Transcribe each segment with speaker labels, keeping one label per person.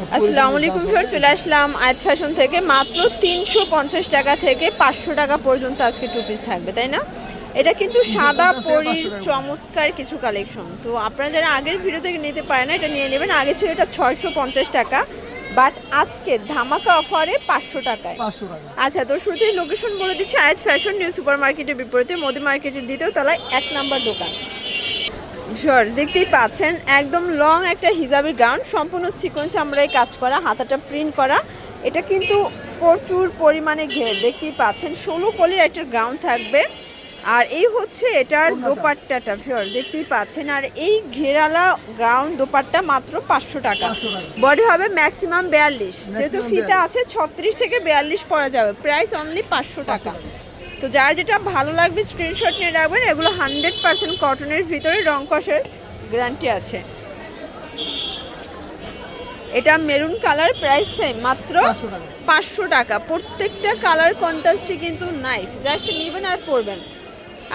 Speaker 1: আসসালামু আলাইকুম স্যার চলে আসলাম আয়াত ফ্যাশন থেকে। মাত্র তিনশো পঞ্চাশ টাকা থেকে পাঁচশো টাকা পর্যন্ত আজকে টু পিস থাকবে তাই না? এটা কিন্তু সাদা পরির চমৎকার কিছু কালেকশন তো আপনারা যারা আগের ভিডিও থেকে নিতে পারেন না এটা নিয়ে নেবেন। আগে ছিল এটা ছয়শো পঞ্চাশ টাকা বাট আজকে ধামাকা অফারে পাঁচশো টাকায়। আচ্ছা তো শুরুতেই লোকেশন বলে দিচ্ছি আয়াত ফ্যাশন নিউ সুপার মার্কেটের বিপরীতে মোদি মার্কেটের দ্বিতীয় তলায় এক নাম্বার দোকান। শর দেখতেই পাচ্ছেন একদম লং একটা হিজাবি গাউন সম্পূর্ণ সিকোয়েন্স আমরা এই কাজ করা হাতাটা প্রিন্ট করা। এটা কিন্তু প্রচুর পরিমাণে ঘের দেখতেই পাচ্ছেন ষোলো পলির একটা গাউন থাকবে। আর এই হচ্ছে এটার দোপাট্টাটা শিওর দেখতেই পাচ্ছেন। আর এই ঘেরালা গাউন দোপাট্টা মাত্র পাঁচশো টাকা। বডি হবে ম্যাক্সিমাম বিয়াল্লিশ যেহেতু ফিতা আছে ছত্রিশ থেকে বিয়াল্লিশ পরা যাবে। প্রাইস অনলি পাঁচশো টাকা। তো যার যেটা ভালো লাগবে স্ক্রিনশট নিয়ে রাখবেন এগুলো হান্ড্রেড পার্সেন্ট কটনের ভিতরে রং কষের গ্যারান্টি আছে। এটা মেরুন কালার প্রাইস সেম মাত্র
Speaker 2: পাঁচশো টাকা।
Speaker 1: প্রত্যেকটা কালার কন্ট্রাস্টই কিন্তু নাইস জাস্ট নেবেন আর পরবেন।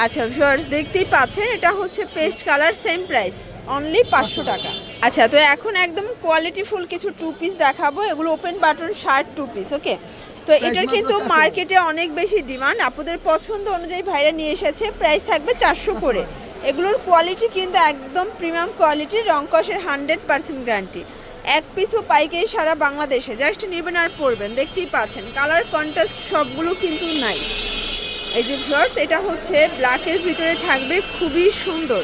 Speaker 1: আচ্ছা ভিউয়ার্স দেখতেই পাচ্ছেন এটা হচ্ছে paste colour same price only পাঁচশো টাকা। আচ্ছা তো এখন একদম কোয়ালিটি ফুল কিছু টু পিস দেখাবো এগুলো open button shirt two piece okay তো এটার কিন্তু মার্কেটে অনেক বেশি ডিমান্ড। আপনাদের পছন্দ অনুযায়ী ভাইরা নিয়ে এসেছে। প্রাইস থাকবে চারশো করে। এগুলোর কোয়ালিটি কিন্তু একদম প্রিমিয়াম কোয়ালিটি রংকসের হান্ড্রেড পার্সেন্ট গ্যারান্টি এক পিসও পাইকারি সারা বাংলাদেশে। জাস্ট নেবেন আর পরবেন। দেখতেই পাচ্ছেন। কালার কন্ট্রাস্ট সবগুলো কিন্তু নাইস এই যে ভিউয়ার্স এটা হচ্ছে ব্ল্যাকের ভিতরে থাকবে। খুবই সুন্দর।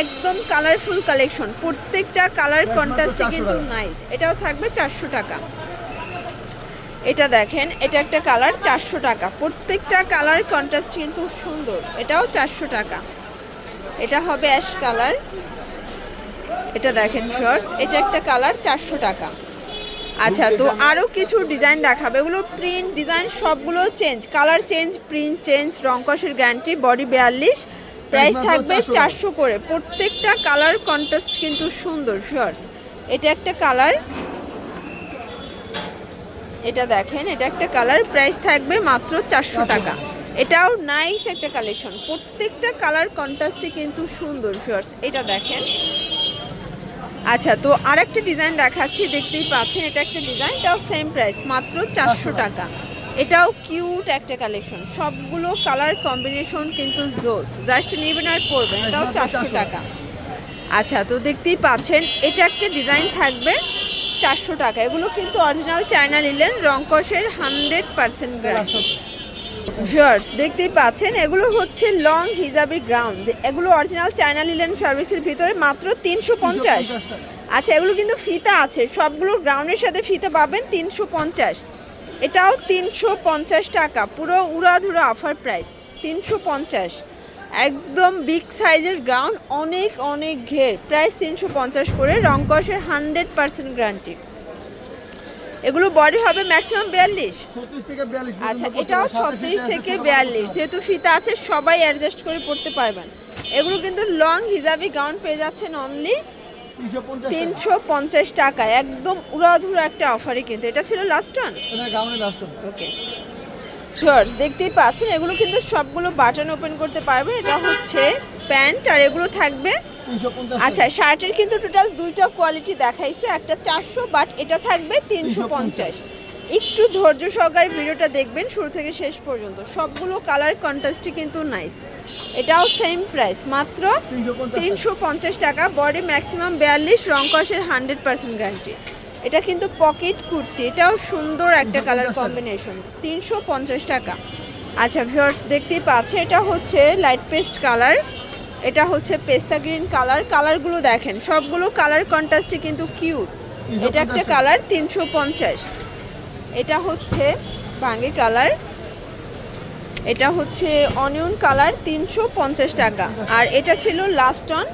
Speaker 1: একদম কালারফুল কালেকশন প্রত্যেকটা কালার কন্ট্রাস্টে কিন্তু নাইস এটাও থাকবে চারশো টাকা। এটা দেখেন এটা একটা কালার চারশো টাকা। প্রত্যেকটা কালার কন্ট্রাস্ট কিন্তু সুন্দর এটাও চারশো টাকা। এটা হবে অ্যাশ কালার এটা দেখেন শর্টস এটা একটা কালার চারশো টাকা। আচ্ছা তো আরও কিছু ডিজাইন দেখাবে। এগুলো প্রিন্ট ডিজাইন সবগুলো change colour change print change রংকসের guarantee body বিয়াল্লিশ। প্রাইস থাকবে চারশো করে। প্রত্যেকটা কালার কন্ট্রাস্ট কিন্তু সুন্দর শর্টস এটা একটা কালার এটা দেখেন এটা একটা কালার প্রাইস থাকবে মাত্র চারশো টাকা। এটাও নাইস একটা কালেকশন প্রত্যেকটা কালার কন্ট্রাস্টে কিন্তু সুন্দর শর্টস এটা দেখেন। আচ্ছা তো আরেকটা ডিজাইন দেখাচ্ছি দেখতেই পাচ্ছেন এটা একটা ডিজাইন এটাও সেম প্রাইস মাত্র চারশো টাকা। এটাও কিউট একটা কালেকশন সবগুলো কালার কম্বিনেশন কিন্তু জোস জাস্ট নেবেন আর পরবেন এটাও চারশো টাকা। আচ্ছা তো দেখতেই পাচ্ছেন এটা একটা ডিজাইন থাকবে চারশো টাকা। এগুলো কিন্তু অরিজিনাল চায়না নিলেন রংকসের হান্ড্রেড পার্সেন্ট ভিউয়ার্স দেখতেই পাচ্ছেন, এগুলো হচ্ছে লং হিজাবি গ্রাউন্ড এগুলো অরিজিনাল চায়না লিলেন ফ্যাব্রিক্সের ভিতরে মাত্র তিনশো পঞ্চাশ। আচ্ছা এগুলো কিন্তু ফিতা আছে। সবগুলো গ্রাউন্ডের সাথে ফিতা পাবেন তিনশো পঞ্চাশ। এটাও তিনশো পঞ্চাশ টাকা। পুরো উড়াধুরা অফার প্রাইস তিনশো পঞ্চাশ। একদম বিগ সাইজের গ্রাউন্ড অনেক অনেক ঘের। প্রাইস তিনশো পঞ্চাশ করে রংকসের হান্ড্রেড পার্সেন্ট গ্যারান্টি এগুলো বডি হবে ম্যাক্সিমাম বিয়াল্লিশ।
Speaker 2: থেকে
Speaker 1: আচ্ছা এটাও ছত্রিশ থেকে বিয়াল্লিশ। যেহেতু ফিতা আছে সবাই অ্যাডজাস্ট করে পড়তে পারবেন। এগুলো কিন্তু লং হিজাবি গাউন পেয়ে যাচ্ছেন অনলি
Speaker 2: পারবে। 350 টাকা।
Speaker 1: তিনশো পঞ্চাশ টাকায়। একদম উড়াধুরা একটা অফারে কিন্তু। এটা ছিল লাস্ট ওয়ান ওকে শিওর দেখতেই পাচ্ছেন এগুলো কিন্তু সবগুলো বাটন ওপেন করতে পারবেন এটা হচ্ছে প্যান্ট আর এগুলো থাকবে আচ্ছা শার্টের কিন্তু টোটাল দুইটা কোয়ালিটি দেখাইছে একটা চারশো বাট এটা থাকবে তিনশো পঞ্চাশ। একটু ধৈর্য সহকারে ভিডিওটা দেখবেন শুরু থেকে শেষ পর্যন্ত। সবগুলো কালার কন্ট্রাস্টই কিন্তু নাইস এটাও সেম প্রাইস মাত্র তিনশো পঞ্চাশ টাকা। বডি ম্যাক্সিমাম বিয়াল্লিশ রংকসের হান্ড্রেড পার্সেন্ট গ্যারান্টি এটা কিন্তু পকেট কুর্তি এটাও সুন্দর একটা কালার কম্বিনেশন তিনশো পঞ্চাশ টাকা। আচ্ছা ভিউয়ার্স দেখতেই পাচ্ছে এটা হচ্ছে লাইট পেস্ট কালার এটা হচ্ছে পেস্তা গ্রিন কালার কালারগুলো দেখেন সবগুলো কালার কন্ট্রাস্টে কিন্তু কিউট এটা একটা কালার তিনশো পঞ্চাশ। এটা হচ্ছে ভাঙ্গি কালার এটা হচ্ছে অনিয়ন কালার তিনশো পঞ্চাশ টাকা। আর এটা ছিল last on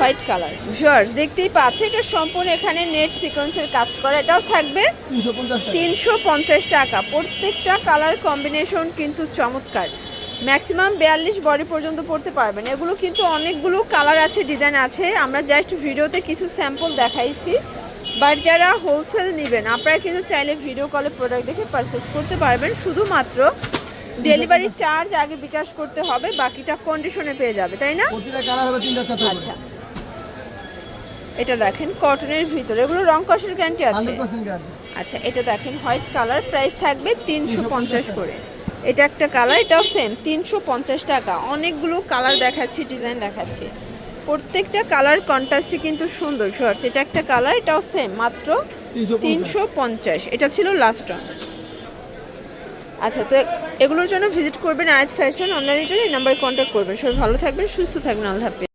Speaker 1: white colour. Viewers দেখতেই পাচ্ছে এটা সম্পূর্ণ এখানে নেট সিকোয়েন্সের কাজ করা। এটাও থাকবে তিনশো পঞ্চাশ টাকা। প্রত্যেকটা কালার কম্বিনেশন কিন্তু চমৎকার। ম্যাক্সিমাম বিয়াল্লিশ বডি পর্যন্ত পড়তে পারবেন। এগুলো কিন্তু অনেকগুলো কালার আছে ডিজাইন আছে। আমরা জাস্ট ভিডিওতে কিছু স্যাম্পল দেখাইছি। বাট যারা হোলসেল নেবেন আপনারা কিন্তু চাইলে ভিডিও কলে প্রোডাক্ট দেখে পারচেস করতে পারবেন। শুধুমাত্র ডেলিভারি চার্জ আগে বিকাশ করতে হবে বাকিটা কন্ডিশনে পেয়ে যাবে তাই না। আচ্ছা। এটা দেখেন কটনের ভিতরে। এগুলো রং কষের গ্যারান্টি আছে? আচ্ছা এটা দেখেন হোয়াইট কালার প্রাইস থাকবে তিনশো পঞ্চাশ করে। এটা একটা কালার এটাও সেম তিনশো পঞ্চাশ টাকা। অনেকগুলো কালার দেখাচ্ছি ডিজাইন দেখাচ্ছি। প্রত্যেকটা কালার কন্ট্রাস্টে কিন্তু সুন্দর শর্টস এটা একটা কালার এটাও সেম মাত্র তিনশো পঞ্চাশ। এটা ছিল লাস্ট ওয়ান আচ্ছা তো এগুলোর জন্য ভিজিট করবেন আয়াত ফ্যাশন অনলাইনের জন্য এই নাম্বারে কন্ট্যাক্ট করবেন। সবাই ভালো থাকবেন সুস্থ থাকবেন আল্লাহ হাফিজ।